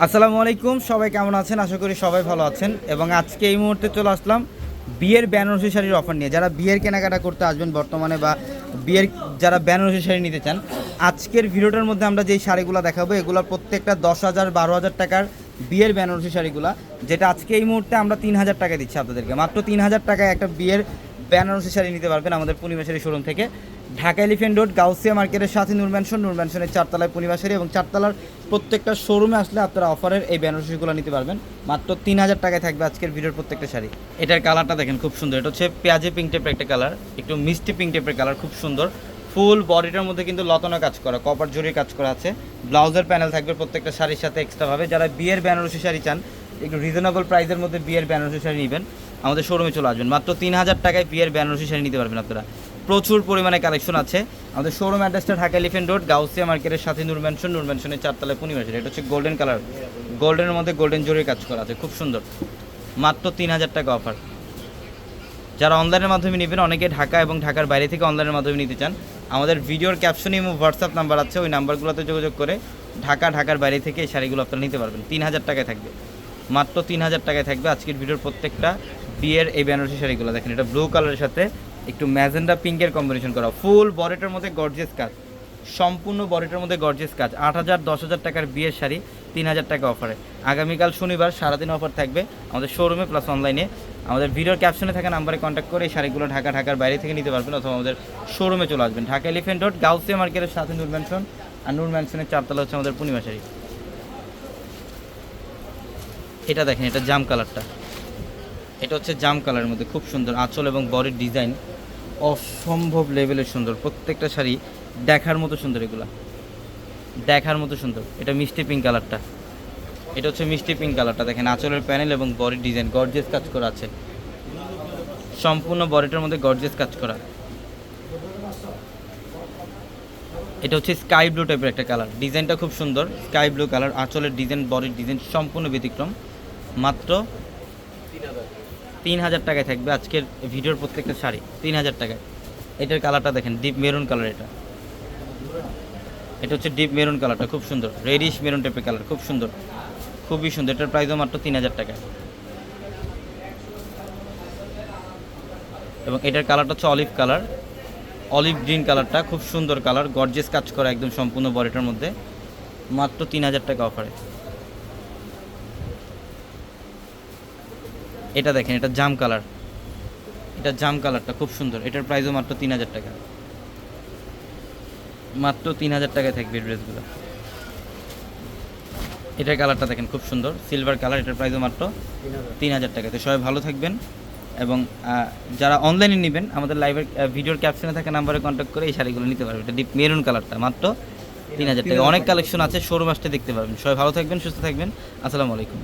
আসসালামু আলাইকুম, সবাই কেমন আছেন? আশা করি সবাই ভালো আছেন। এবং আজকে এই মুহূর্তে চলে আসলাম বিয়ের বেনারসি শাড়ির অফার নিয়ে। যারা বিয়ের কেনাকাটা করতে আসবেন বর্তমানে বা বিয়ের যারা বেনারসি শাড়ি নিতে চান, আজকের ভিডিওটার মধ্যে আমরা যেই শাড়িগুলো দেখাবো এগুলো প্রত্যেকটা দশ হাজার, বারো হাজার টাকার বিয়ের বেনারসি শাড়িগুলো, যেটা আজকে এই মুহূর্তে আমরা তিন হাজার টাকা দিচ্ছি আপনাদেরকে। মাত্র তিন হাজার টাকায় একটা বিয়ের বেনারসি শাড়ি নিতে পারবেন আমাদের পূর্ণিমা শাড়ি শোরুম থেকে। ঢাকা এলিফেন্ট রোড, গাউসিয়া মার্কেটের সাথে নূর ম্যানশন নূর ম্যানশনের চারতলায় পূর্ণিমা এবং চারতলার প্রত্যেকটা শোরুমে আসলে আপনারা অফারের এই বেনারসিগুলো নিতে পারবেন। মাত্র তিন হাজার টাকায় থাকবে আজকের ভিডিওর প্রত্যেকটা শাড়ি। এটার কালারটা দেখেন, খুব সুন্দর। এটা হচ্ছে পেঁয়াজে পিঙ্ক টাইপের একটা কালার, একটু মিষ্টি পিঙ্ক টাইপের কালার, খুব সুন্দর। ফুল বডিটার মধ্যে কিন্তু লতনা কাজ করা, কপার জরির কাজ করা আছে। ব্লাউজের প্যানেল থাকবে প্রত্যেকটা শাড়ির সাথে এক্সট্রাভাবে যারা বিয়ের বেনারসি শাড়ি চান, একটু রিজনেবল প্রাইসের মধ্যে বিয়ের বেনারসি শাড়ি নেবেন। আমাদের শোরুমে চলে আসবেন। মাত্র তিন হাজার টাকায় বিয়ের বেনারসি শাড়ি নিতে পারবেন আপনারা। প্রচুর পরিমাণে কালেকশন আছে। আমাদের শোরুম অ্যাড্রেসটা ঢাকা এলিফেন্ট রোড গাউসিয়া মার্কেটের সাথে নূর ম্যানশন নূর ম্যানশনের চারতলায় পূর্ণিমা শাড়ি এটা হচ্ছে গোল্ডেন কালার গোল্ডেনের মধ্যে গোল্ডেন জরির কাজ করা আছে, খুব সুন্দর। মাত্র তিন হাজার টাকা অফার যারা অনলাইনের মাধ্যমে নেবেন, অনেকে ঢাকা এবং ঢাকার বাইরে থেকে অনলাইনের মাধ্যমে নিতে চান, আমাদের ভিডিওর ক্যাপশনে এবং হোয়াটসঅ্যাপ নাম্বার আছে, ওই নাম্বারগুলোতে যোগাযোগ করে ঢাকা, ঢাকার বাইরে থেকে এই শাড়িগুলো আপনারা নিতে পারবেন। তিন হাজার টাকায় থাকবে। মাত্র তিন হাজার টাকায় থাকবে আজকের ভিডিওর প্রত্যেকটা বিয়ের এই বেনারসি শাড়িগুলো। দেখেন, এটা ব্লু কালারের সাথে একটু ম্যাজেন্ডা পিঙ্কের কম্বিনেশন করা ফুল বরেটার মধ্যে গর্জিয়াস কাজ। সম্পূর্ণ বডিটার মধ্যে গর্জিয়াস কাজ। আট হাজার, দশ হাজার টাকার বিয়ের শাড়ি, তিন হাজার টাকা অফারে আগামীকাল শনিবার সারাদিন অফার থাকবে আমাদের শোরুমে প্লাস অনলাইনে আমাদের ভিডিওর ক্যাপশনে থাকা নাম্বারে কন্ট্যাক্ট করে এই শাড়িগুলো ঢাকা, ঢাকার বাইরে থেকে নিতে পারবেন অথবা আমাদের শোরুমে চলে আসবেন। ঢাকা এলিফেন্ট রোড গাউসিয়া মার্কেটের সাথে নূর ম্যানশন আর নূর ম্যানশনের চারতলা হচ্ছে আমাদের পূর্ণিমা শাড়ি। এটা দেখেন, এটা জাম কালারটা এটা হচ্ছে জাম কালারের মধ্যে খুব সুন্দর আঁচল এবং বডির ডিজাইন অসম্ভব লেভেলের সুন্দর। প্রত্যেকটা শাড়ি দেখার মতো সুন্দর এগুলা। দেখার মতো সুন্দর। এটা মিষ্টি পিঙ্ক কালারটা এটা হচ্ছে মিষ্টি পিঙ্ক কালারটা দেখেন, আঁচলের প্যানেল এবং বডির ডিজাইন গর্জেস কাজ করা আছে। সম্পূর্ণ বডিটার মধ্যে গর্জেস কাজ করা। এটা হচ্ছে স্কাই ব্লু টাইপের একটা কালার ডিজাইনটা খুব সুন্দর। স্কাই ব্লু কালার আঁচলের ডিজাইন বডির ডিজাইন সম্পূর্ণ ব্যতিক্রম। মাত্র তিন হাজার টাকায় থাকবে আজকের ভিডিওর প্রত্যেকটা শাড়ি তিন হাজার টাকায়। এটার কালারটা দেখেন ডিপ মেরুন কালার এটা। এটা হচ্ছে ডিপ মেরুন কালারটা খুব সুন্দর। রেডিশ মেরুন টাইপের কালার খুব সুন্দর। খুবই সুন্দর, এটার প্রাইসও মাত্র তিন হাজার টাকা এবং এটার কালারটা হচ্ছে অলিভ কালার অলিভ গ্রিন কালারটা খুব সুন্দর কালার গর্জেস কাজ করা একদম সম্পূর্ণ বডিটার মধ্যে। মাত্র তিন হাজার টাকা অফারে এটা দেখেন এটা জাম কালার। এটা জাম কালারটা খুব সুন্দর। এটার প্রাইসও মাত্র তিন হাজার টাকা। মাত্র তিন হাজার টাকায় থাকবে ড্রেসগুলো এটার কালারটা দেখেন খুব সুন্দর। সিলভার কালার এটার প্রাইসও মাত্র তিন হাজার। টাকাতে সবাই ভালো থাকবেন এবং যারা অনলাইনে নেবেন আমাদের লাইভের ভিডিওর ক্যাপশনে থাকা নাম্বারে কন্ট্যাক্ট করে এই শাড়িগুলো নিতে পারবেন এটা ডিপ মেরুন কালারটা মাত্র তিন হাজার টাকা। অনেক কালেকশন আছে শোরুম আসতে দেখতে পারবেন। সবাই ভালো থাকবেন সুস্থ থাকবেন। আসসালামু আলাইকুম।